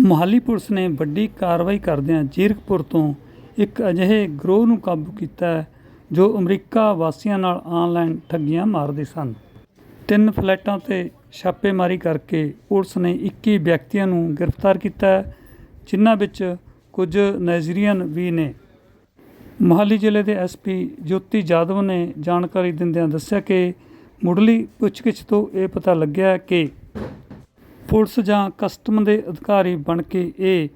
Mohali police ਨੇ ਵੱਡੀ ਕਾਰਵਾਈ ਕਰਦਿਆਂ ਜੀਰਕਪੁਰ ਤੋਂ ਇੱਕ ਅਜਿਹੇ ਗਰੋਹ ਨੂੰ ਕਾਬੂ ਕੀਤਾ ਹੈ, ਜੋ ਅਮਰੀਕਾ ਵਾਸੀਆਂ ਨਾਲ ਆਨਲਾਈਨ ਠੱਗੀਆਂ ਮਾਰਦੇ ਸਨ। ਤਿੰਨ ਫਲੈਟਾਂ ਤੇ ਛਾਪੇਮਾਰੀ ਕਰਕੇ ਪੁਲਿਸ ਨੇ 21 ਵਿਅਕਤੀਆਂ ਨੂੰ ਗ੍ਰਿਫਤਾਰ ਕੀਤਾ ਹੈ, ਜਿਨ੍ਹਾਂ ਵਿੱਚ ਕੁਝ ਨਾਈਜੀਰੀਅਨ ਵੀ ਨੇ। ਮੋਹਾਲੀ ਜ਼ਿਲ੍ਹੇ ਦੇ ਐਸਪੀ ਜੋਤੀ ਜਾਦਵ ਨੇ ਜਾਣਕਾਰੀ ਦਿੰਦਿਆਂ ਦੱਸਿਆ ਕਿ ਮੁੱਢਲੀ ਪੁੱਛਗਿੱਛ ਤੋਂ ਇਹ ਪਤਾ ਲੱਗਿਆ ਕਿ ਪੁਲਿਸ ਜਾਂ ਕਸਟਮ ਦੇ ਅਧਿਕਾਰੀ ਬਣ ਕੇ ਇਹ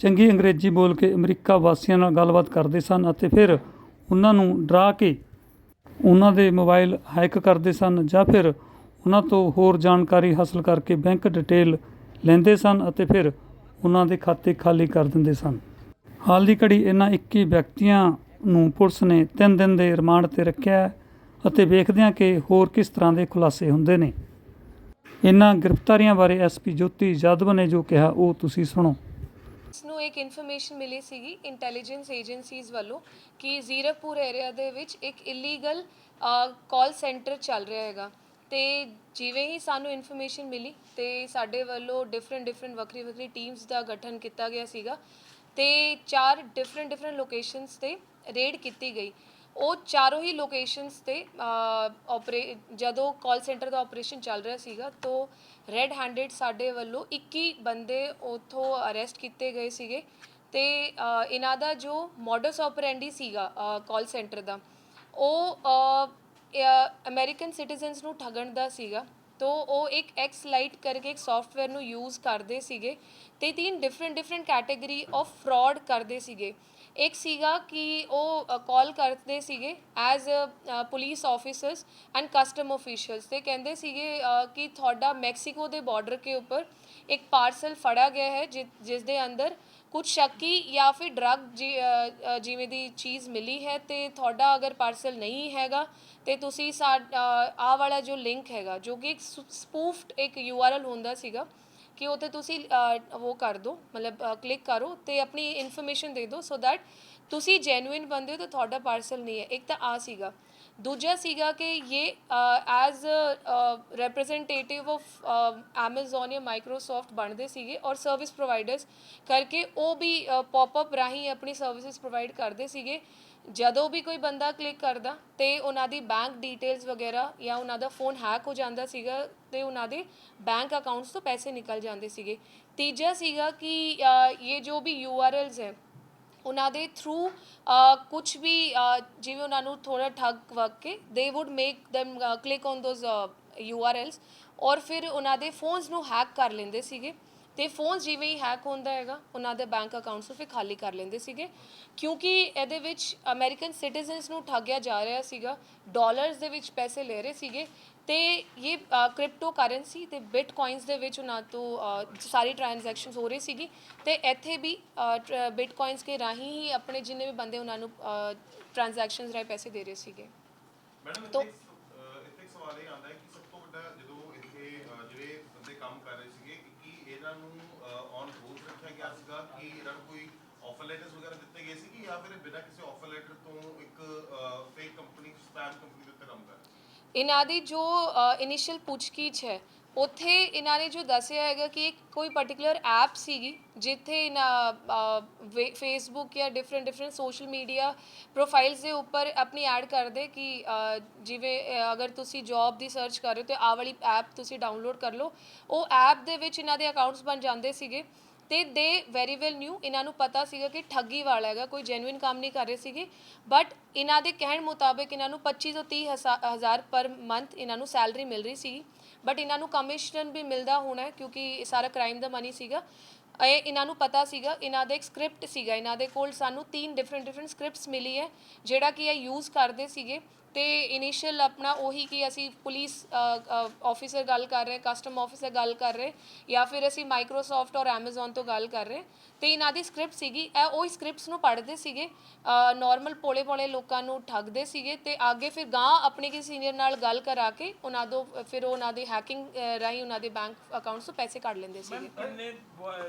ਚੰਗੀ ਅੰਗਰੇਜ਼ੀ ਬੋਲ ਕੇ ਅਮਰੀਕਾ ਵਾਸੀਆਂ ਨਾਲ ਗੱਲਬਾਤ ਕਰਦੇ ਸਨ ਅਤੇ ਫਿਰ ਉਹਨਾਂ ਨੂੰ ਡਰਾ ਕੇ ਉਹਨਾਂ ਦੇ ਮੋਬਾਈਲ ਹੈਕ ਕਰਦੇ ਸਨ ਜਾਂ ਫਿਰ ਉਹਨਾਂ ਤੋਂ ਹੋਰ ਜਾਣਕਾਰੀ ਹਾਸਲ ਕਰਕੇ ਬੈਂਕ ਡਿਟੇਲ ਲੈਂਦੇ ਸਨ ਅਤੇ ਫਿਰ ਉਹਨਾਂ ਦੇ ਖਾਤੇ ਖਾਲੀ ਕਰ ਦਿੰਦੇ ਸਨ। ਹਾਲ ਦੀ ਘੜੀ ਇਹਨਾਂ 21 ਵਿਅਕਤੀਆਂ ਨੂੰ ਪੁਲਿਸ ਨੇ 3 ਦਿਨ ਦੇ ਰਿਮਾਂਡ ਤੇ ਰੱਖਿਆ ਅਤੇ ਵੇਖਦਿਆਂ ਕਿ ਹੋਰ ਕਿਸ ਤਰ੍ਹਾਂ ਦੇ ਖੁਲਾਸੇ ਹੁੰਦੇ ਨੇ। ਇਹਨਾਂ ਗ੍ਰਿਫਤਾਰੀਆਂ ਬਾਰੇ ਐਸਪੀ ਜੋਤੀ ਜਾਦਵ ਨੇ ਜੋ ਕਿਹਾ, ਉਹ ਤੁਸੀਂ ਸੁਣੋ। ਇਸ ਨੂੰ ਇੱਕ ਇਨਫੋਰਮੇਸ਼ਨ ਮਿਲੀ ਸੀਗੀ ਇੰਟੈਲੀਜੈਂਸ ਏਜੰਸੀਜ਼ ਵੱਲੋਂ ਕਿ ਜ਼ੀਰਕਪੁਰ ਏਰੀਆ ਦੇ ਵਿੱਚ ਇੱਕ ਇਲੀਗਲ ਕਾਲ ਸੈਂਟਰ ਚੱਲ ਰਿਹਾ ਹੈਗਾ। ਤੇ ਜਿਵੇਂ ਹੀ ਸਾਨੂੰ ਇਨਫੋਰਮੇਸ਼ਨ ਮਿਲੀ ਤੇ ਸਾਡੇ ਵੱਲੋਂ ਡਿਫਰੈਂਟ ਡਿਫਰੈਂਟ ਵੱਖਰੀ ਵੱਖਰੀ ਟੀਮਸ ਦਾ ਗਠਨ ਕੀਤਾ ਗਿਆ ਸੀਗਾ ਤੇ ਚਾਰ ਡਿਫਰੈਂਟ ਡਿਫਰੈਂਟ ਲੋਕੇਸ਼ਨਸ ਤੇ ਰੇਡ ਕੀਤੀ ਗਈ। ਉਹ ਚਾਰੋਂ ਹੀ ਲੋਕੇਸ਼ਨਸ ਤੇ ਆਪਰੇ ਜਦੋਂ ਕਾਲ ਸੈਂਟਰ ਦਾ ਆਪਰੇਸ਼ਨ ਚੱਲ ਰਿਹਾ ਸੀਗਾ, ਤੋਂ ਰੈੱਡ ਹੈਂਡਡ ਸਾਡੇ ਵੱਲੋਂ 21 ਬੰਦੇ ਉਥੋਂ ਅਰੈਸਟ ਕੀਤੇ ਗਏ ਸੀਗੇ। ਤੇ ਇਹਨਾਂ ਦਾ ਜੋ ਮੋਡਸ ਆਪਰੈਂਡੀ ਸੀਗਾ ਕਾਲ ਸੈਂਟਰ ਦਾ, ਉਹ ਅਮਰੀਕਨ ਸਿਟੀਜ਼ਨਸ ਨੂੰ ਠੱਗਣ ਦਾ ਸੀਗਾ। ਤੋ ਉਹ ਇੱਕ ਐਕਸ ਲਾਈਟ ਕਰਕੇ ਇੱਕ ਸੌਫਟਵੇਅਰ ਨੂੰ ਯੂਜ਼ ਕਰਦੇ ਸੀਗੇ ਤੇ ਤਿੰਨ different different category of fraud ਕਰਦੇ ਸੀਗੇ। ਇੱਕ ਸੀਗਾ ਕਿ ਉਹ ਕਾਲ ਕਰਦੇ ਸੀਗੇ as police officers and custom officials ਤੇ ਕਹਿੰਦੇ ਸੀਗੇ ਕਿ ਤੁਹਾਡਾ ਮੈਕਸੀਕੋ ਦੇ ਬਾਰਡਰ ਕੇ ਉੱਪਰ ਇੱਕ ਪਾਰਸਲ ਫੜਾ ਗਿਆ ਹੈ, ਜਿ- ਜਿਸ ਦੇ ਅੰਦਰ ਕੁਝ ਸ਼ੱਕੀ ਜਾਂ ਫਿਰ ਡਰਗ ਜਿਵੇਂ ਦੀ ਚੀਜ਼ ਮਿਲੀ ਹੈ ਤੇ ਤੁਹਾਡਾ ਅਗਰ ਪਾਰਸਲ ਨਹੀਂ ਹੈਗਾ ਤੇ ਤੁਸੀਂ ਆ ਵਾਲਾ ਜੋ ਲਿੰਕ ਹੈਗਾ, ਜੋ ਕਿ ਇੱਕ ਸਪੂਫਡ ਇੱਕ ਯੂਆਰਐਲ ਹੁੰਦਾ ਸੀਗਾ ਕਿ ਉੱਥੇ ਤੁਸੀਂ ਅ, ਉਹ ਕਰ ਦਿਓ ਮਤਲਬ ਕਲਿੱਕ ਕਰੋ ਤੇ ਆਪਣੀ ਇਨਫੋਰਮੇਸ਼ਨ ਦੇ ਦਿਓ ਸੋ ਦੈਟ ਤੁਸੀਂ ਜੈਨੂਇਨ ਬੰਦੇ ਹੋ ਤਾਂ ਤੁਹਾਡਾ ਪਾਰਸਲ ਨਹੀਂ ਹੈ। ਇੱਕ ਤਾਂ ਆ ਸੀਗਾ। ਦੂਜਾ ਸੀਗਾ ਕਿ ਇਹ ਐਜ਼ ਰਿਪਰੈਜ਼ੈਂਟੇਟਿਵ ਆਫ Amazon ਜਾਂ ਮਾਈਕਰੋਸਾਫਟ ਬਣਦੇ ਸੀਗੇ ਔਰ ਸਰਵਿਸ ਪ੍ਰੋਵਾਈਡਰਸ ਕਰਕੇ ਉਹ ਵੀ ਪੌਪ ਰਾਹੀਂ ਆਪਣੀ ਸਰਵਿਸਿਜ਼ ਪ੍ਰੋਵਾਈਡ ਕਰਦੇ ਸੀਗੇ। ਜਦੋਂ ਵੀ ਕੋਈ ਬੰਦਾ ਕਲਿੱਕ ਕਰਦਾ ਤੇ ਉਹਨਾਂ ਦੀ ਬੈਂਕ ਡੀਟੇਲਸ ਵਗੈਰਾ ਜਾਂ ਉਹਨਾਂ ਦਾ ਫੋਨ ਹੈਕ ਹੋ ਜਾਂਦਾ ਸੀਗਾ ਤੇ ਉਹਨਾਂ ਦੇ ਬੈਂਕ ਅਕਾਊਂਟਸ ਤੋਂ ਪੈਸੇ ਨਿਕਲ ਜਾਂਦੇ ਸੀਗੇ। ਤੀਜਾ ਸੀਗਾ ਕਿ ਅ, ਇਹ ਜੋ ਵੀ ਯੂਆਰਐਲਸ ਹੈ ਉਹਨਾਂ ਦੇ ਥਰੂ ਕੁਝ ਵੀ ਜਿਵੇਂ ਉਹਨਾਂ ਨੂੰ ਥੋੜਾ ਠੱਗ ਵਗ ਕੇ ਦੇ would make them click on those URLs or ਫਿਰ ਉਹਨਾਂ ਦੇ ਫੋਨਸ ਨੂੰ ਹੈਕ ਕਰ ਲੈਂਦੇ ਸੀਗੇ। ਤੇ ਫੋਨ ਜਿਵੇਂ ਹੀ ਹੈਕ ਹੁੰਦਾ ਹੈਗਾ, ਉਹਨਾਂ ਦੇ ਬੈਂਕ ਅਕਾਊਂਟਸ ਨੂੰ ਫਿਰ ਖਾਲੀ ਕਰ ਲੈਂਦੇ ਸੀਗੇ। ਕਿਉਂਕਿ ਇਹਦੇ ਵਿੱਚ ਅਮਰੀਕਨ ਸਿਟੀਜ਼ਨਸ ਨੂੰ ਠੱਗਿਆ ਜਾ ਰਿਹਾ ਸੀਗਾ ਡਾਲਰਸ ਦੇ ਵਿੱਚ ਪੈਸੇ ਲੈ ਰਹੇ ਸੀਗੇ। ਤੇ ਇਹ ਕ੍ਰਿਪਟੋ ਕਰੰਸੀ ਤੇ ਬਿਟਕੋਇਨਸ ਦੇ ਵਿੱਚ ਉਹਨਾਂ ਤੋਂ ਅ, ਸਾਰੀ ਟ੍ਰਾਂਜੈਕਸ਼ਨਸ ਹੋ ਰਹੀ ਸੀਗੀ ਤੇ ਇੱਥੇ ਵੀ ਬਿਟਕੋਇਨਸ ਕੇ ਰਾਹੀਂ ਹੀ ਆਪਣੇ ਜਿੰਨੇ ਵੀ ਬੰਦੇ ਉਹਨਾਂ ਨੂੰ ਟ੍ਰਾਂਜੈਕਸ਼ਨਸ ਰਾਹੀਂ ਪੈਸੇ ਦੇ ਰਹੇ ਸੀਗੇ ਮੈਡਮ ਤੋ- ਇੱਥੇ ਇੱਕ ਸ- ਅਹ ਇੱਥੇ ਇੱਕ ਸਵਾਲ ਇਹ ਆਉਂਦਾ ਹੈ ਕਿ ਸਭ ਤੋਂ ਵੱਡਾ ਜਦੋਂ ਇੱਥੇ ਅਹ, ਜਿਹੜੇ ਬੰਦੇ ਕੰਮ ਕਰ ਰਹੇ ਸੀਗੇ ਕਿ ਕੀ ਇਹਨਾਂ ਨੂੰ ਔਨ ਹੋਲਡ ਰੱਖਿਆ ਗਿਆ ਸੀਗਾ ਕਿ ਇਹਨਾਂ ਨੂੰ ਕੋਈ ਆਫਰ ਲੈਟਰਸ ਵਗੈਰਾ ਦਿੱਤੇ ਗਏ ਸੀ ਕਿ ਜਾਂ ਫਿਰ ਬਿਨਾਂ ਕਿਸੇ ਆਫਰ ਲੈਟਰ ਤੋਂ ਇੱਕ ਫੇਕ ਕੰਪਨੀ ਸਪੈਮ ਕੰਪਨੀ ਦੇ ਉੱਤੇ ਕੰਮ ਕਰ ਰਹੇ ਸੀ? ਇਹਨਾਂ ਦੀ ਜੋ ਇਨੀਸ਼ੀਅਲ ਪੁੱਛਗਿੱਛ ਹੈ, ਉੱਥੇ ਇਹਨਾਂ ਨੇ ਜੋ ਦੱਸਿਆ ਹੈਗਾ ਕਿ ਇੱਕ ਕੋਈ ਪਾਰਟਿਕੂਲਰ ਐਪ ਸੀਗੀ, ਜਿੱਥੇ ਇਹਨਾਂ ਫੇਸਬੁੱਕ ਜਾਂ different different social media profiles ਦੇ ਉੱਪਰ ਆਪਣੀ ਐਡ ਕਰਦੇ ਕਿ ਜਿਵੇਂ ਅਗਰ ਤੁਸੀਂ ਜੌਬ ਦੀ ਸਰਚ ਕਰ ਰਹੇ ਹੋ ਤੇ ਆਹ ਵਾਲੀ ਐਪ ਤੁਸੀਂ ਡਾਊਨਲੋਡ ਕਰ ਲਓ। ਉਹ ਐਪ ਦੇ ਵਿੱਚ ਇਹਨਾਂ ਦੇ ਅਕਾਊਂਟਸ ਬਣ ਜਾਂਦੇ ਸੀਗੇ। ਤੇ ਦੇ ਵੈਰੀ ਵੈਲ ਨਿਊ ਇਹਨਾਂ ਨੂੰ ਪਤਾ ਸੀਗਾ ਕਿ ਠੱਗੀ ਵਾਲਾ ਹੈਗਾ, ਕੋਈ ਜੈਨੂਇਨ ਕੰਮ ਨਹੀਂ ਕਰ ਰਹੇ ਸੀਗੇ ਬਟ ਇਹਨਾਂ ਦੇ ਕਹਿਣ ਮੁਤਾਬਕ ਇਹਨਾਂ ਨੂੰ 25 ਤੋਂ 30 ਹਸਾ- ਹਜ਼ਾਰ ਪਰ ਮੰਥ ਇਹਨਾਂ ਨੂੰ ਸੈਲਰੀ ਮਿਲ ਰਹੀ ਸੀਗੀ ਬਟ ਇਹਨਾਂ ਨੂੰ ਕਮਿਸ਼ਨ ਵੀ ਮਿਲਦਾ ਹੋਣਾ ਹੈ, ਕਿਉਂਕਿ ਇਹ ਸਾਰਾ ਕ੍ਰਾਈਮ ਦਾ ਮਨੀ ਸੀਗਾ। ਇਹ ਇਹਨਾਂ ਨੂੰ ਪਤਾ ਸੀਗਾ, ਇਹਨਾਂ ਦਾ ਇੱਕ ਸਕ੍ਰਿਪਟ ਸੀਗਾ, ਇਹਨਾਂ ਦੇ ਕੋਲ ਸਾਨੂੰ ਤਿੰਨ ਡਿਫਰੈਂਟ ਡਿਫਰੈਂਟ ਸਕ੍ਰਿਪਟਸ ਮਿਲੀ ਹੈ, ਜਿਹੜਾ ਕਿ ਇਹ ਯੂਜ਼ ਕਰਦੇ ਸੀਗੇ। ਤੇ ਇਨੀਸ਼ੀਅਲ ਆਪਣਾ ਉਹੀ ਕਿ ਅਸੀਂ ਪੁਲਿਸ ਆਫੀਸਰ ਗੱਲ ਕਰ ਰਹੇ ਕਸਟਮ ਆਫੀਸਰ ਗੱਲ ਕਰ ਰਹੇ ਜਾਂ ਫਿਰ ਅਸੀਂ ਮਾਈਕਰੋਸਾਫਟ ਔਰ Amazon ਤੋਂ ਗੱਲ ਕਰ ਰਹੇ ਤੇ ਇਹਨਾਂ ਦੀ ਸਕ੍ਰਿਪਟ ਸੀਗੀ ਇਹ ਉਹ ਸਕ੍ਰਿਪਟਸ ਨੂੰ ਪੜ੍ਹਦੇ ਸੀਗੇ ਨਾਰਮਲ ਪੋਲੇ ਪੋਲੇ ਲੋਕਾਂ ਨੂੰ ਠੱਗਦੇ ਸੀਗੇ ਤੇ ਅੱਗੇ ਫਿਰ ਗਾਂ ਆਪਣੇ ਕਿਸੇ ਸੀਨੀਅਰ ਨਾਲ ਗੱਲ ਕਰਾ ਕੇ ਉਹਨਾਂ ਤੋਂ ਫਿਰ ਉਹਨਾਂ ਦੀ ਹੈਕਿੰਗ ਰਾਹੀਂ ਉਹਨਾਂ ਦੇ ਬੈਂਕ ਅਕਾਊਂਟਸ ਤੋਂ ਪੈਸੇ ਕੱਢ ਲੈਂਦੇ ਸੀਗੇ ਕਿੰਨੇ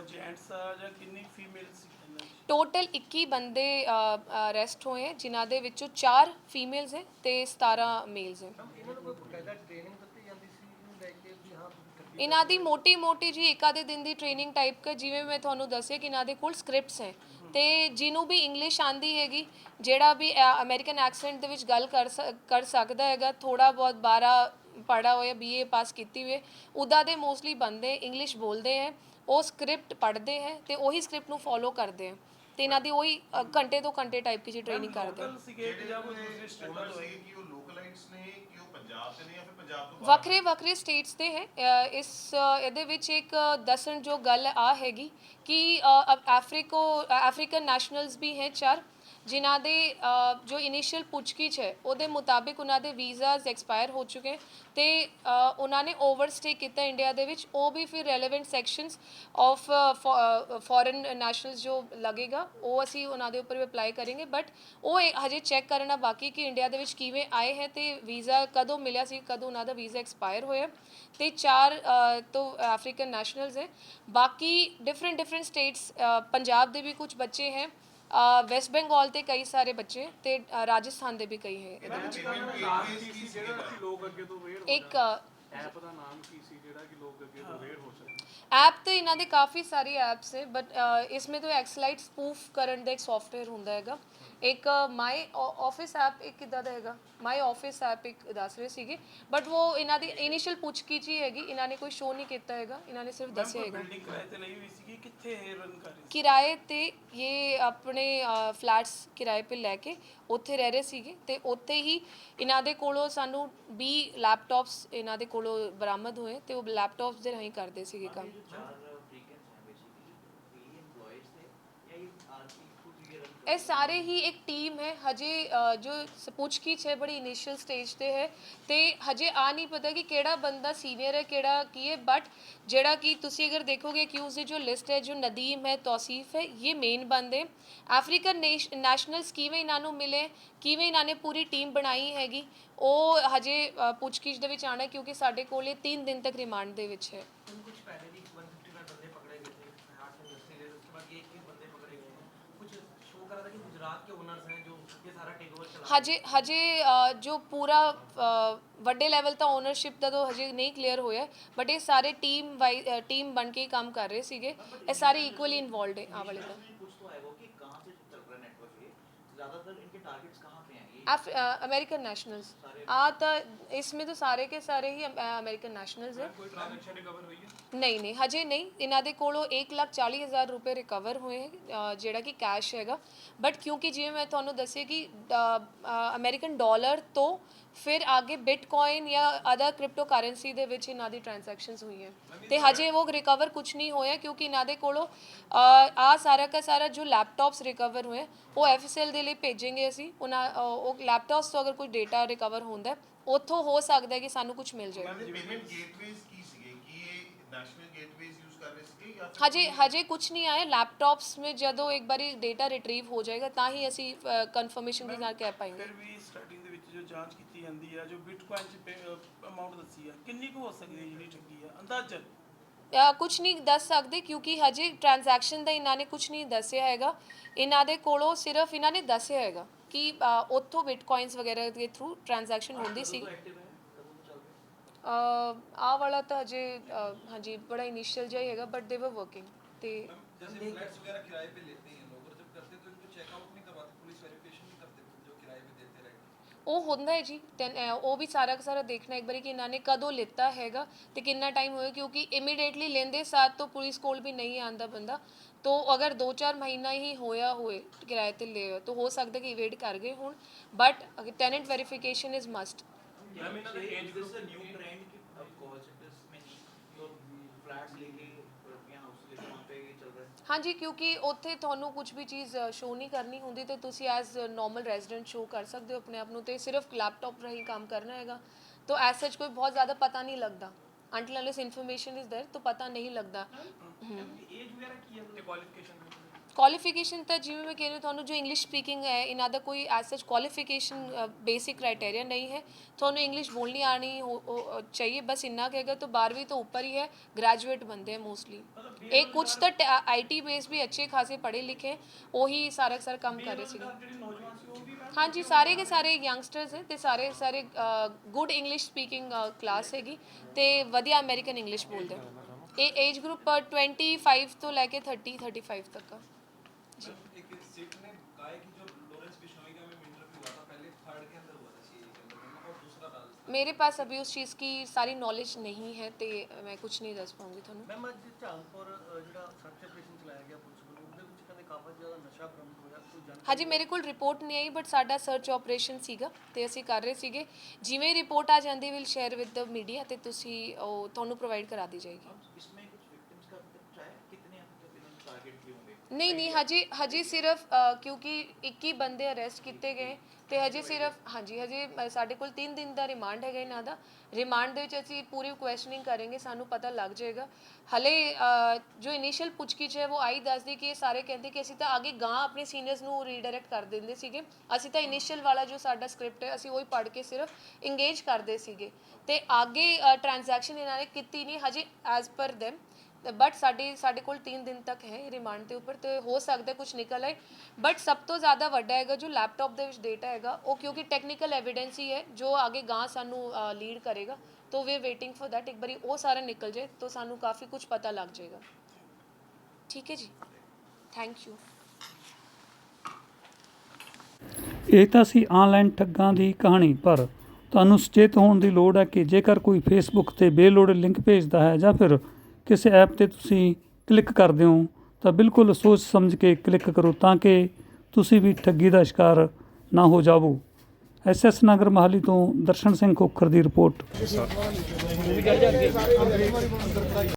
ਜੈਂਟਸ ਆ ਜਾਂ ਕਿੰਨੀ ਫੀਮੇਲ ਸੀ ਇਹਨਾਂ 'ਚ? ਟੋਟਲ 21 ਬੰਦੇ ਅਰੈਸਟ ਹੋਏ ਜਿਨ੍ਹਾਂ ਦੇ ਵਿੱਚੋਂ 4 ਫੀਮੇਲਸ ਹੈ ਤੇ 17 ਮੇਲਸ ਹੈ ਇਹਨਾਂ ਦੀ ਮੋਟੀ ਮੋਟੀ ਜੀ ਇੱਕ ਆਧੇ ਦਿਨ ਦੀ ਟ੍ਰੇਨਿੰਗ ਟਾਈਪ ਕ, ਜਿਵੇਂ ਮੈਂ ਤੁਹਾਨੂੰ ਦੱਸਿਆ ਕਿ ਇਹਨਾਂ ਦੇ ਕੋਲ ਸਕ੍ਰਿਪਟਸ ਹੈ ਤੇ ਜਿਹਨੂੰ ਵੀ ਇੰਗਲਿਸ਼ ਆਂਦੀ ਹੈਗੀ, ਜਿਹੜਾ ਵੀ ਅਮਰੀਕਨ ਐਕਸੈਂਟ ਦੇ ਵਿੱਚ ਗੱਲ ਕਰ ਕਰ ਸਕਦਾ ਹੈਗਾ ਥੋੜਾ ਬਹੁਤ 12 ਪੜਾ ਹੋਇਆ ਬੀਏ ਪਾਸ ਕੀਤੀ ਹੋਏ ਉਦਾਂ ਦੇ ਮੋਸਟਲੀ ਬੰਦੇ ਇੰਗਲਿਸ਼ ਬੋਲਦੇ ਹੈ, ਉਹ ਸਕ੍ਰਿਪਟ ਪੜ੍ਹਦੇ ਹੈ ਤੇ ਉਹੀ ਸਕ੍ਰਿਪਟ ਨੂੰ ਫੋਲੋ ਕਰਦੇ ਹੈ। ਤੇ ਇਹਨਾਂ ਦੀ ਉਹੀ ਅ, ਘੰਟੇ ਤੋਂ ਘੰਟੇ ਟਾਈਪ ਟ੍ਰੇਨਿੰਗ ਕਰਦੇ। ਲੋਕਲ ਸੀਗੇ ਕਿ ਜਾਂ ਕੋਈ ਦੂਸਰੇ ਸਟੇਟਾਂ ਓਨਰ ਤੋਂ ਹੈ ਸੀਗੇ ਕਿ ਉਹ ਲੋਕਲਾਈਟਸ ਨੇ ਕਿ ਉਹ ਪੰਜਾਬ ਦੇ ਨੇ ਜਾਂ ਫਿਰ ਪੰਜਾਬ ਤੋਂ ਬਾਹਰ? ਵੱਖਰੇ ਵੱਖਰੇ ਸਟੇਟਸ ਦੇ ਹੈ। ਅ, ਇਸ ਅ, ਇਹਦੇ ਵਿੱਚ ਇੱਕ ਦੱਸਣ ਜੋ ਗੱਲ ਆ ਹੈਗੀ ਕਿ ਅਫਰੀਕੋ ਅਫਰੀਕਨ ਨੈਸ਼ਨਲਸ ਵੀ ਹੈ ਚਾਰ। ਜਿਨ੍ਹਾਂ ਦੇ ਜੋ ਇਨੀਸ਼ੀਅਲ ਪੁੱਛਗਿੱਛ ਹੈ, ਉਹਦੇ ਮੁਤਾਬਿਕ ਉਹਨਾਂ ਦੇ ਵੀਜ਼ਾਸ ਐਕਸਪਾਇਰ ਹੋ ਚੁੱਕੇ ਤੇ ਉਹਨਾਂ ਨੇ ਓਵਰਸਟੇ ਕੀਤਾ ਇੰਡੀਆ ਦੇ ਵਿੱਚ, ਉਹ ਵੀ ਫਿਰ relevant sections of foreign nationals ਜੋ ਲੱਗੇਗਾ, ਉਹ ਅਸੀਂ ਉਹਨਾਂ ਦੇ ਉੱਪਰ ਵੀ ਅਪਲਾਈ ਕਰਾਂਗੇ ਬਟ ਉਹ ਇਹ ਹਜੇ ਚੈੱਕ ਕਰਨਾ ਬਾਕੀ ਕਿ ਇੰਡੀਆ ਦੇ ਵਿੱਚ ਕਿਵੇਂ ਆਏ ਹੈ ਤੇ ਵੀਜ਼ਾ ਕਦੋਂ ਮਿਲਿਆ ਸੀ, ਕਦੋਂ ਉਹਨਾਂ ਦਾ ਵੀਜ਼ਾ ਐਕਸਪਾਇਰ ਹੋਇਆ। ਤੇ ਚਾਰ ਤੋਂ ਅਫਰੀਕਨ ਨੈਸ਼ਨਲਸ ਹੈ। ਬਾਕੀ ਡਿਫਰੈਂਟ ਡਿਫਰੈਂਟ ਸਟੇਟਸ ਪੰਜਾਬ ਦੇ ਵੀ ਕੁਝ ਬੱਚੇ ਹੈ। ਵੈਸਟ ਬੰਗਾਲ ਤੇ ਕਈ ਸਾਰੇ ਬੱਚੇ ਤੇ ਰਾਜਸਥਾਨ ਦੇ ਵੀ ਕਈ ਹੈ। ਇੱਕ ਐਪ ਦਾ ਨਾਮ ਕੀ ਸੀ ਜਿਹੜਾ ਕਿ ਲੋਕ ਅੱਗੇ ਅਵੇਅਰ ਹੋ ਸਕਣ ਐਪ ਤੇ ਇਹਨਾਂ ਦੇ ਕਾਫੀ ਸਾਰੇ ਐਪਸ ਹੈ ਬਟ ਇਸ ਵਿੱਚ ਤੋਂ ਐਕਸਲਾਈਟ ਸਪੂਫ ਕਰਨ ਦਾ ਇੱਕ ਸੌਫਟਵੇਅਰ ਹੁੰਦਾ ਹੈਗਾ। ਇੱਕ ਮਾਈ ਆਫਿਸ ਐਪ ਇੱਕ ਕਿਦਾਂ ਦਾ ਹੈਗਾ? ਮਾਈ ਆਫਿਸ ਐਪ ਇੱਕ ਦੱਸ ਰਹੇ ਸੀਗੇ ਬਟ ਉਹ ਇਹਨਾਂ ਦੀ ਇਨੀਸ਼ੀਅਲ ਪੁੱਛਗਿੱਛ ਹੀ ਹੈਗੀ ਇਹਨਾਂ ਕੀਤਾ ਕਿੱਥੇ ਰਨ ਕਰ ਰਹੀ ਕਿਰਾਏ ਤੇ ਇਹ ਆਪਣੇ ਫਲੈਟਸ ਕਿਰਾਏ ਤੇ ਲੈ ਕੇ ਉੱਥੇ ਰਹਿ ਰਹੇ ਸੀਗੇ ਤੇ ਉੱਥੇ ਹੀ ਇਹਨਾਂ ਦੇ ਕੋਲੋਂ ਸਾਨੂੰ 20 ਲੈਪਟਾਪਸ ਇਹਨਾਂ ਦੇ ਕੋਲੋਂ ਬਰਾਮਦ ਹੋਏ ਤੇ ਉਹ ਲੈਪਟਾਪਸ ਦੇ ਰਾਹੀਂ ਕਰਦੇ ਸੀਗੇ ਕੰਮ। ਇਹ ਸਾਰੇ ਹੀ ਇੱਕ ਟੀਮ ਹੈ। ਹਜੇ ਅ, ਜੋ ਪੁੱਛਗਿੱਛ ਹੈ ਬੜੀ ਇਨੀਸ਼ੀਅਲ ਸਟੇਜ ਤੇ ਹੈ ਤੇ ਹਜੇ ਆ ਨਹੀਂ ਪਤਾ ਕਿ ਕਿਹੜਾ ਬੰਦਾ ਸੀਨੀਅਰ ਹੈ ਕਿਹੜਾ ਕੀ ਹੈ। ਬਟ ਜਿਹੜਾ ਕਿ ਤੁਸੀਂ ਅਗਰ ਦੇਖੋਗੇ ਅਕਿਊਜ਼ ਦੀ ਜੋ ਲਿਸਟ ਹੈ ਜੋ ਨਦੀਮ ਹੈ ਤੌਸੀਫ ਹੈ ਇਹ ਮੇਨ ਬੰਦੇ ਅਫਰੀਕਨ ਨੈਸ਼ਨਲਸ ਕਿਵੇਂ ਇਹਨਾਂ ਨੂੰ ਮਿਲੇ ਕਿਵੇਂ ਇਹਨਾਂ ਨੇ ਪੂਰੀ ਟੀਮ ਬਣਾਈ ਹੈਗੀ ਉਹ ਹਜੇ ਪੁੱਛਗਿੱਛ ਦੇ ਵਿੱਚ ਆਣਾ ਕਿਉਂਕਿ ਸਾਡੇ ਕੋਲ ਇਹ 3 ਦਿਨ ਤੱਕ ਰਿਮਾਂਡ ਦੇ ਵਿੱਚ ਹੈ। ਹਜੇ ਹਜੇ ਜੋ ਪੂਰਾ ਵੱਡੇ ਲੈਵਲ ਤਾਂ ਓਨਰਸ਼ਿਪ ਦਾ ਤਾਂ ਹਜੇ ਨਹੀਂ ਕਲੀਅਰ ਹੋਇਆ ਬਟ ਇਹ ਸਾਰੇ ਟੀਮ ਵਾਈ ਟੀਮ ਬਣ ਕੇ ਕੰਮ ਕਰ ਰਹੇ ਸੀਗੇ। ਇਹ ਸਾਰੇ ਇਕੁਅਲੀ ਇਨਵੋਲਡ ਹੈ ਆ ਵਾਲੇ ਤਾਂ। अमेरिकन नेशनल्स आ तो इसमें तो सारे के सारे ही अमेरिकन नेशनल्स हैं ਕੋਈ ਟ੍ਰਾਂਜੈਕਸ਼ਨ ਰਿਕਵਰ ਹੋਈ ਹੈ ਨਹੀਂ ਨਹੀਂ ਹਜੇ ਨਹੀਂ ਇਹਨਾਂ ਦੇ ਕੋਲੋਂ 140000 ਰੁਪਏ ਰਿਕਵਰ ਹੋਏ ਹੈ, ਅ, ਜਿਹੜਾ ਕਿ ਕੈਸ਼ ਹੈਗਾ ਬਟ ਕਿਉਂਕਿ ਜਿਵੇਂ ਮੈਂ ਤੁਹਾਨੂੰ ਦੱਸਿਆ ਕਿ ਅਮਰੀਕਨ ਡਾਲਰ ਤੋਂ ਫਿਰ ਅੱਗੇ ਬਿਟਕੋਇਨ ਜਾਂ ਅਦਰ ਕ੍ਰਿਪਟੋ ਕਰੰਸੀ ਦੇ ਵਿੱਚ ਇਹਨਾਂ ਦੀ ਟ੍ਰਾਂਜੈਕਸ਼ਨਸ ਹੋਈਆਂ। ਤੇ ਹਜੇ ਉਹ ਰਿਕਵਰ ਕੁਝ ਨਹੀਂ ਹੋਇਆ ਕਿਉਂਕਿ ਇਹਨਾਂ ਦੇ ਕੋਲੋਂ ਆ ਸਾਰਾ ਦਾ ਸਾਰਾ ਜੋ ਲੈਪਟਾਪਸ ਰਿਕਵਰ ਹੋਏ ਉਹ ਐਫਐਸਐਲ ਦੇ ਲਈ ਭੇਜेंगे ਅਸੀਂ। ਉਹਨਾਂ ਉਹ ਲੈਪਟਾਪਸ ਤੋਂ ਅਗਰ ਕੋਈ ਡੇਟਾ ਰਿਕਵਰ ਹੁੰਦਾ ਉੱਥੋਂ ਹੋ ਸਕਦਾ ਕਿ ਸਾਨੂੰ ਕੁਝ ਮਿਲ ਜਾਏ। ਗੇਟਵੇਜ਼ ਕੀ ਹਜੇ ਹਜੇ ਕੁਝ ਨਹੀਂ ਆਇਆ। ਲੈਪਟਾਪਸ ਵਿੱਚ ਜਦੋਂ ਇੱਕ ਵਾਰੀ ਡੇਟਾ ਰਿਟਰੀਵ ਹੋ ਜਾਏਗਾ ਤਾਂ ਹੀ ਅਸੀਂ ਕਨਫਰਮੇਸ਼ਨ ਦੇ ਨਾਲ ਕਹਿ ਪਾਏਗੇ। ਜਾਂਚ ਕੀਤੀ ਜਾਂਦੀ ਹੈ ਜੋ ਬਿਟਕੋਇਨ ਚ ਅਮਾਉਂਟ ਦੱਸੀ ਆ ਕਿੰਨੀ ਕੁ ਹੋ ਸਕਦੀ ਹੈ ਜਿਹੜੀ ਠੱਗੀ ਆ ਅੰਦਾਜ਼ਨ ਕੁਝ ਨਹੀਂ ਦੱਸ ਸਕਦੇ ਕਿਉਂਕਿ ਹਜੇ ਟ੍ਰਾਂਜੈਕਸ਼ਨ ਦਾ ਇਹਨਾਂ ਨੇ ਕੁਝ ਨਹੀਂ ਦੱਸਿਆ ਹੈਗਾ ਇਹਨਾਂ ਦੇ ਕੋਲੋਂ ਸਿਰਫ ਇਹਨਾਂ ਨੇ ਦੱਸਿਆ ਹੈਗਾ ਕਿ ਅ, ਉੱਥੋਂ ਬਿਟਕੋਇਨਸ ਵਗੈਰਾ ਦੇ ਥਰੂ ਟ੍ਰਾਂਜੈਕਸ਼ਨ ਹੁੰਦੀ ਸੀ एक्टिव है कब वो चल रहे हैं ਆ ਵਾਲਾ ਤਾਂ ਹਜੇ ਅ, ਹਾਂਜੀ ਬੜਾ ਇਨੀਸ਼ੀਅਲ ਜਿਹਾ ਹੀ ਹੈਗਾ ਬਟ ਦੇ ਵਰ ਵਰਕਿੰਗ ਤੇ जैसे फ्लैट्स वगैरह किराए पे लेते ਉਹ ਹੁੰਦਾ ਹੈ ਜੀ ਉਹ ਵੀ ਸਾਰਾ ਕੁ ਸਾਰਾ ਦੇਖਣਾ ਇੱਕ ਵਾਰੀ ਕਿ ਇਹਨਾਂ ਨੇ ਕਦੋਂ ਲਿੱਤਾ ਹੈਗਾ ਤੇ ਕਿੰਨਾ ਟਾਈਮ ਹੋਇਆ ਕਿਉਂਕਿ ਇਮੀਡੀਏਟਲੀ ਲੈਂਦੇ ਸਾਥ ਤੋਂ ਪੁਲਿਸ ਕੋਲ ਵੀ ਨਹੀਂ ਆਂਦਾ ਬੰਦਾ। ਤੋ ਅਗਰ 2-4 ਮਹੀਨਾ ਹੀ ਹੋਇਆ ਹੋਏ ਕਿਰਾਏ ਤੇ ਲਿਆ ਤੋ ਹੋ ਸਕਦਾ ਕਿ ਇਵੇਟ ਕਰ ਗਏ ਹੁਣ but tenant verification is must ma'am ਇਹਨਾਂ ਦਾ ਏਜ ਗਰੁੱਪ ਨਿਊ ਟ੍ਰੈਂਡ ਕਿ of course it is flats लेके या हाउस लेके वहाँ पे ये चल रहा है ਹਾਂਜੀ ਕਿਉਂਕਿ ਉੱਥੇ ਤੁਹਾਨੂੰ ਕੁਝ ਵੀ ਚੀਜ਼ ਸ਼ੋ ਨਹੀਂ ਕਰਨੀ ਹੁੰਦੀ ਤੇ ਤੁਸੀਂ ਐਜ਼ ਨਾਰਮਲ ਰੈਜ਼ੀਡੈਂਟ ਸ਼ੋ ਕਰ ਸਕਦੇ ਹੋ ਆਪਣੇ ਆਪ ਨੂੰ ਤੇ ਸਿਰਫ ਲੈਪਟਾਪ ਰਾਹੀਂ ਕੰਮ ਕਰਨਾ ਹੈਗਾ ਤਾਂ ਐਸ ਸੱਚ ਕੋਈ ਬਹੁਤ ਜ਼ਿਆਦਾ ਪਤਾ ਨਹੀਂ ਲੱਗਦਾ until unless information is there ਤਾਂ ਪਤਾ ਨਹੀਂ ਲੱਗਦਾ ਏਜ ਵਗੈਰਾ ਕੀ ਹੈ ਤੇ ਕੁਆਲੀਫਿਕੇਸ਼ਨ ਕੁਆਲੀਫਿਕੇਸ਼ਨ ਤਾਂ ਜਿਵੇਂ ਮੈਂ ਕਹਿ ਰਹੀ ਹਾਂ, ਤੁਹਾਨੂੰ ਜੋ ਇੰਗਲਿਸ਼ ਸਪੀਕਿੰਗ ਹੈ, ਇਹਨਾਂ ਦਾ ਕੋਈ ਐਸ ਸੱਚ ਕੁਆਲੀਫਿਕੇਸ਼ਨ ਬੇਸਿਕ ਕ੍ਰਾਈਟੇਰੀਆ ਨਹੀਂ ਹੈ। ਤੁਹਾਨੂੰ ਇੰਗਲਿਸ਼ ਬੋਲਣੀ ਆਣੀ ਚਾਹੀਏ, ਬਸ ਇੰਨਾ ਕਿ ਅਗਰ ਤਾਂ 12ਵੀਂ ਤੋਂ ਉੱਪਰ ਹੀ ਹੈ ਗ੍ਰੈਜੂਏਟ ਬੰਦੇ ਹੈ ਮੋਸਟਲੀ ਇਹ ਕੁਝ ਤਾਂ ਆਈਟੀ ਬੇਸ ਵੀ ਅੱਛੇ ਖਾਸੇ ਪੜ੍ਹੇ ਲਿਖੇ, ਉਹੀ ਸਾਰਾ ਸਾਰਾ ਕੰਮ ਕਰ ਰਹੇ ਸੀਗੇ। ਸੀ ਹਾਂਜੀ, ਸਾਰੇ ਦੇ ਸਾਰੇ ਯੰਗਸਟਰਸ ਹੈ ਤੇ ਸਾਰੇ ਸਾਰੇ ਗੁੱਡ ਇੰਗਲਿਸ਼ ਸਪੀਕਿੰਗ ਕਲਾਸ ਹੈਗੀ ਤੇ ਵਧੀਆ ਅਮਰੀਕਨ ਇੰਗਲਿਸ਼ ਬੋਲਦੇ। ਇਹ ਏਜ ਗਰੁੱਪ 25 ਤੋਂ ਲੈ ਕੇ 30 35 ਤੱਕ एक सीट ने कहा है कि जो लॉरेंस बिश्नोई का में इंटरव्यू हुआ था पहले थर्ड के अंदर हुआ था सीए के अंदर में और दूसरा राजस्थान मेरे पास अभी उस चीज़ की सारी नॉलेज नहीं है तो मैं कुछ नहीं दस पाऊंगी ਤੁਹਾਨੂੰ ਮੈਮ ਅੱਜ ਝਾਂਗਪੁਰ ਅ, ਜਿਹੜਾ ਸਰਚ ਆਪਰੇਸ਼ਨ ਚਲਾਇਆ ਗਿਆ ਪੁਲਿਸ ਵੱਲੋਂ ਉਹਦੇ ਵਿੱਚ ਕਹਿੰਦੇ ਕਾਫੀ ਜ਼ਿਆਦਾ ਨਸ਼ਾ ਬਰਾਮਦ ਹੋਇਆ ਕੋਈ ਜਾਣਕਾਰੀ ਹਾਂਜੀ ਮੇਰੇ ਕੋਲ ਰਿਪੋਰਟ ਨਹੀਂ ਆਈ ਬਟ ਸਾਡਾ ਸਰਚ ਆਪਰੇਸ਼ਨ ਸੀਗਾ ਤੇ ਅਸੀਂ ਕਰ ਰਹੇ ਸੀਗੇ ਜਿਵੇਂ ਰਿਪੋਰਟ ਆ ਜਾਂਦੀ will share with the media ਤੇ ਤੁਸੀਂ ਉਹ ਤੁਹਾਨੂੰ ਪ੍ਰੋਵਾਈਡ ਕਰਾ ਦੀ ਜਾਏਗੀ ਨਹੀਂ ਨਹੀਂ ਹਜੇ ਹਜੇ ਸਿਰਫ ਅ, ਕਿਉਂਕਿ 21 ਬੰਦੇ ਅਰੈਸਟ ਕੀਤੇ ਗਏ ਤੇ ਹਜੇ ਸਿਰਫ ਹਾਂਜੀ ਹਜੇ ਅ, ਸਾਡੇ ਕੋਲ 3 ਦਿਨ ਦਾ ਰਿਮਾਂਡ ਹੈਗਾ ਇਹਨਾਂ ਦਾ। ਰਿਮਾਂਡ ਦੇ ਵਿੱਚ ਅਸੀਂ ਪੂਰੀ ਕੁਐਸਚਨਿੰਗ ਕਰਾਂਗੇ ਸਾਨੂੰ ਪਤਾ ਲੱਗ ਜਾਏਗਾ। ਹਲੇ ਅ, ਜੋ ਇਨੀਸ਼ੀਅਲ ਪੁੱਛਗਿੱਛ ਹੈ ਉਹ ਆਈ ਦੱਸਦੀ ਕਿ ਇਹ ਸਾਰੇ ਕਹਿੰਦੇ ਕਿ ਅਸੀਂ ਤਾਂ ਅੱਗੇ ਗਾਂ ਆਪਣੇ ਸੀਨੀਅਰਸ ਨੂੰ ਰੀਡਾਇਰੈਕਟ ਕਰ ਦਿੰਦੇ ਸੀਗੇ। ਅਸੀਂ ਤਾਂ ਇਨੀਸ਼ੀਅਲ ਵਾਲਾ ਜੋ ਸਾਡਾ ਸਕ੍ਰਿਪਟ ਹੈ ਅਸੀਂ ਉਹੀ ਪੜ੍ਹ ਕੇ ਸਿਰਫ ਇੰਗੇਜ ਕਰਦੇ ਸੀਗੇ। ਤੇ ਅੱਗੇ ਟ੍ਰਾਂਜੈਕਸ਼ਨ ਇਹਨਾਂ ਨੇ ਕੀਤੀ ਨਹੀਂ ਹਜੇ ਐਜ਼ ਪਰ them ਬਟ ਸਾਡੀ, ਸਾਡੇ ਕੋਲ 3 ਦਿਨ ਤੱਕ ਹੈ ਰਿਮਾਂਡ ਦੇ ਉੱਪਰ ਤੇ ਹੋ ਸਕਦਾ ਕੁਝ ਨਿਕਲ ਆਏ। ਬਟ ਸਭ ਤੋਂ ਜ਼ਿਆਦਾ ਵੱਡਾ ਹੈਗਾ ਜੋ ਲੈਪਟਾਪ ਦੇ ਵਿੱਚ ਡੇਟਾ ਹੈਗਾ, ਉਹ ਕਿਉਂਕਿ ਟੈਕਨੀਕਲ ਐਵੀਡੈਂਸ ਹੀ ਹੈ, ਜੋ ਅੱਗੇ ਗਾਂ ਸਾਨੂੰ ਲੀਡ ਕਰੇਗਾ, ਤੋ ਵੀ ਵੇਟਿੰਗ ਫॉर ਦੈਟ ਇੱਕ ਵਾਰੀ ਉਹ ਸਾਰਾ ਨਿਕਲ ਜਾਏ, ਤਾਂ ਸਾਨੂੰ ਕਾਫੀ ਕੁਝ ਪਤਾ ਲੱਗ ਜਾਏਗਾ। ਠੀਕ ਹੈ ਜੀ? ਥੈਂਕ ਯੂ ਇਹ ਤਾਂ ਸੀ ਆਨਲਾਈਨ ਠੱਗਾਂ ਦੀ ਕਹਾਣੀ, ਪਰ ਤੁਹਾਨੂੰ ਸੁਚੇਤ ਹੋਣ ਦੀ ਲੋੜ ਹੈ ਕਿ ਜੇਕਰ ਕੋਈ ਫੇਸਬੁੱਕ ਤੇ ਬੇਲੋੜ ਲਿੰਕ ਭੇਜਦਾ ਹੈ ਜਾਂ ਫਿਰ ਕਿਸੇ ਐਪ ਤੇ ਤੁਸੀਂ ਕਲਿੱਕ ਕਰਦੇ ਹੋ, ਤਾਂ ਬਿਲਕੁਲ ਸੋਚ ਸਮਝ ਕੇ ਕਲਿੱਕ ਕਰੋ ਤਾਂ ਕਿ ਤੁਸੀਂ ਵੀ ਠੱਗੀ ਦਾ ਸ਼ਿਕਾਰ ਨਾ ਹੋ ਜਾਵੋ। ਐਸਐਸ ਨਗਰ ਮਹਾਲੀ ਤੋਂ ਦਰਸ਼ਨ ਸਿੰਘ ਖੋਖਰ ਦੀ ਰਿਪੋਰਟ।